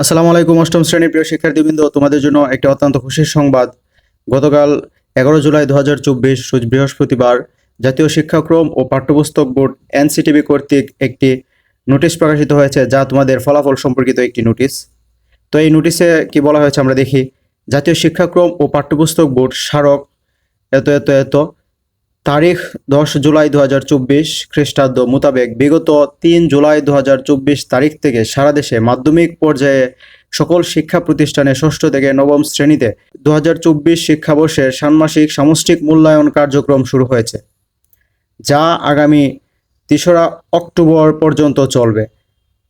আসসালামু আলাইকুম, অষ্টম শ্রেণির প্রিয় শিক্ষার্থীবৃন্দ। তোমাদের জন্য একটি অত্যন্ত খুশির সংবাদ। গতকাল এগারো জুলাই দু হাজার চব্বিশ বৃহস্পতিবার, জাতীয় শিক্ষাক্রম ও পাঠ্যপুস্তক বোর্ড এনসিটিভি কর্তৃক একটি নোটিশ প্রকাশিত হয়েছে, যা তোমাদের ফলাফল সম্পর্কিত একটি নোটিশ। তো এই নোটিশে কি বলা হয়েছে আমরা দেখি, জাতীয় শিক্ষাক্রম ও পাঠ্যপুস্তক বোর্ড স্মারক এত এত এত তারিখ দশ জুলাই দু হাজার চব্বিশ খ্রিস্টাব্দ মোতাবেক বিগত তিন জুলাই দু হাজার চব্বিশ তারিখ থেকে সারা দেশে মাধ্যমিক পর্যায়ে সকল শিক্ষা প্রতিষ্ঠানে ষষ্ঠ থেকে নবম শ্রেণীতে দু হাজার চব্বিশ শিক্ষাবর্ষের ষান্মাসিক সামষ্টিক মূল্যায়ন কার্যক্রম শুরু হয়েছে, যা আগামী তেসরা অক্টোবর পর্যন্ত চলবে।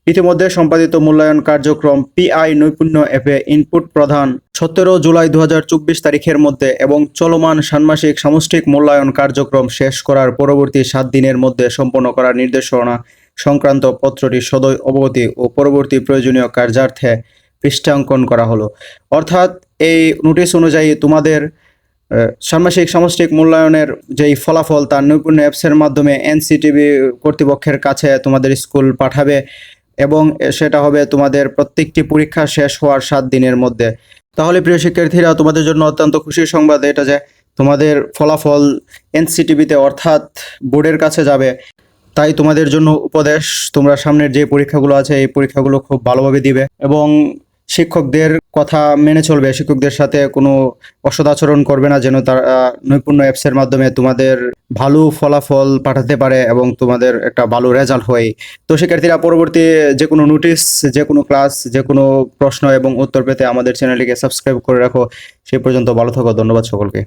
ইতিমধ্যে সম্পাদিত মূল্যায়ন কার্যক্রম পিআই নৈপুণ্য অ্যাপে ইনপুট প্রধান। সতেরো জুলাই দু হাজার চব্বিশ তারিখের মধ্যে এবং চলমান ষান্মাসিক সামষ্টিক মূল্যায়ন কার্যক্রম শেষ করার পরবর্তী সাত দিনের মধ্যে সম্পন্ন করার নির্দেশনা সংক্রান্ত পত্রটি সদয় অবগতি ও পরবর্তী প্রয়োজনীয় কার্যার্থে পৃষ্ঠাঙ্কন করা হলো। অর্থাৎ এই নোটিশ অনুযায়ী তোমাদের ষান্মাসিক সামষ্টিক মূল্যায়নের যেই ফলাফল তার নৈপুণ্য অ্যাপসের মাধ্যমে এনসিটিভি কর্তৃপক্ষের কাছে তোমাদের স্কুল পাঠাবে এবং সেটা হবে তোমাদের প্রত্যেকটি পরীক্ষা শেষ হওয়ার সাত দিনের মধ্যে। তাহলে প্রিয় শিক্ষার্থীরা, তোমাদের জন্য অত্যন্ত খুশির সংবাদ এটা যে তোমাদের ফলাফল এনসিটিভিতে অর্থাৎ বোর্ডের কাছে যাবে, তাই তোমাদের জন্য উপদেশ, তোমরা সামনের যে পরীক্ষাগুলো আছে, এই পরীক্ষাগুলো খুব ভালোভাবে দিবে এবং শিক্ষকদের কথা মেনে চলবে। শিক্ষকদের সাথে কোনো অসদাচরণ করবে না যেন তারা নৈপুণ্য অ্যাপসের মাধ্যমে তোমাদের ভালো ফলাফল পাঠাতে পারে এবং তোমাদের একটা ভালো রেজাল্ট হয়। তো শিক্ষার্থীরা পরবর্তী যে কোনো নোটিশ যে কোনো ক্লাস যে কোনো প্রশ্ন এবং উত্তর পেতে আমাদের চ্যানেলটিকে সাবস্ক্রাইব করে রাখো। সেই পর্যন্ত ভালো থাকো, ধন্যবাদ সকলকে।